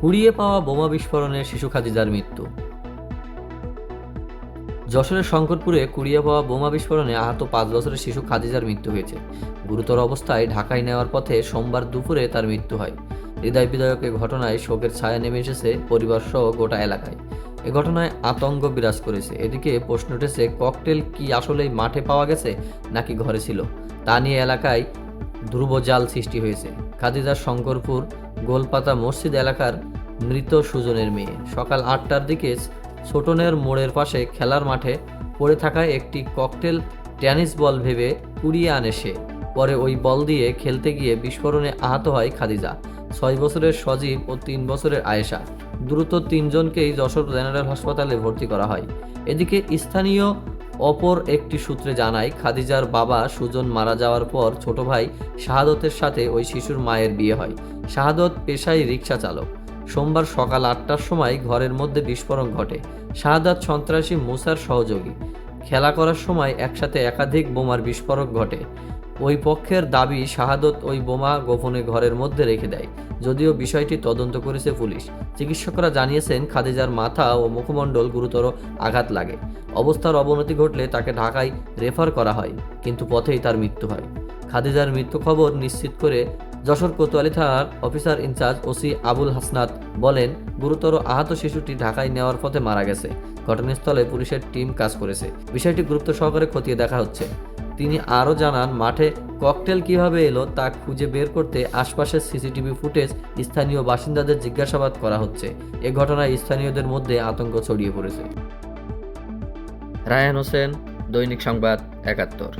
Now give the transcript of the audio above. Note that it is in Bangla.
কুড়িয়ে পাওয়া বোমা বিস্ফোরণে শিশু খাদিজার মৃত্যু। যশোরের শঙ্করপুরে কুড়িয়ে পাওয়া বোমা বিস্ফোরণে আহত পাঁচ বছরের শিশু খাদিজার মৃত্যু হয়েছে। গুরুতর অবস্থায় ঢাকায় নেওয়ার পথে সোমবার দুপুরে তার মৃত্যু হয়। হৃদয় বিদায়ক ঘটনায় শোকের ছায়া নেমে এসেছে পরিবার সহ গোটা এলাকায়। এ ঘটনায় আতঙ্ক বিরাজ করেছে। এদিকে প্রশ্ন উঠেছে, ককটেল কি আসলেই মাঠে পাওয়া গেছে নাকি ঘরে ছিল? তা নিয়ে এলাকায় ধ্রুবজাল সৃষ্টি হয়েছে। খাদিজার শঙ্করপুর গোলপাতা মসজিদ এলাকার মৃত সুজনের মেয়ে। সকাল আটটার দিকে ছোটনের মোড়ের পাশে খেলার মাঠে পড়ে থাকা একটি ককটেল টেনিস বল ভেবে কুড়িয়ে আনে সে। পরে ওই বল দিয়ে খেলতে গিয়ে বিস্ফোরণে আহত হয় খাদিজা। ছয় বছরের সজীব ও তিন বছরের আয়েশা। দ্রুত তিনজনকেই যশোর জেনারেল হাসপাতালে ভর্তি করা হয়। এদিকে স্থানীয় অপর একটি সূত্রে জানায়, খাদিজার বাবা সুজন মারা যাওয়ার পর ছোট ভাই শাহাদতের সাথে ওই শিশুর মায়ের বিয়ে হয়। শাহাদত পেশায় রিক্সা চালক সোমবার সকাল আটটার সময় ঘরের মধ্যে বিস্ফোরণ ঘটে। শাহাদাত সন্ত্রাসী মুসার সহযোগী। খেলা করার সময় একসাথে একাধিক বোমার বিস্ফোরক ঘটে। ওই পক্ষের দাবি শাহাদত ওই বোমা গোপনে ঘরের মধ্যে রেখে দেয়। যদিও বিষয়টি তদন্ত করেছে পুলিশ। চিকিৎসকরা জানিয়েছেন, খাদিজার মাথা ও মুখমণ্ডল গুরুতর আঘাত লাগে। অবস্থার অবনতি ঘটলে তাকে ঢাকায় রেফার করা হয়, কিন্তু পথেই তার মৃত্যু হয়। খাদিজার মৃত্যু খবর নিশ্চিত করে যশোর কোতোয়ালি থানার officer in charge OC Abul Hasnat বলেন, গুরুতর আহত শিশুটি ঢাকায় নেওয়ার পথে মারা গেছে। ঘটনাস্থলে পুলিশের টিম কাজ করেছে। বিষয়টি গুরুত্ব সহকারে খতিয়ে দেখা হচ্ছে। তিনি আরও জানান, মাঠে ককটেল কীভাবে এলো তা খুঁজে বের করতে আশপাশের সিসিটিভি ফুটেজ স্থানীয় বাসিন্দাদের জিজ্ঞাসাবাদ করা হচ্ছে। এ ঘটনায় স্থানীয়দের মধ্যে আতঙ্ক ছড়িয়ে পড়েছে। রায়ান হোসেন, দৈনিক সংবাদ একাত্তর।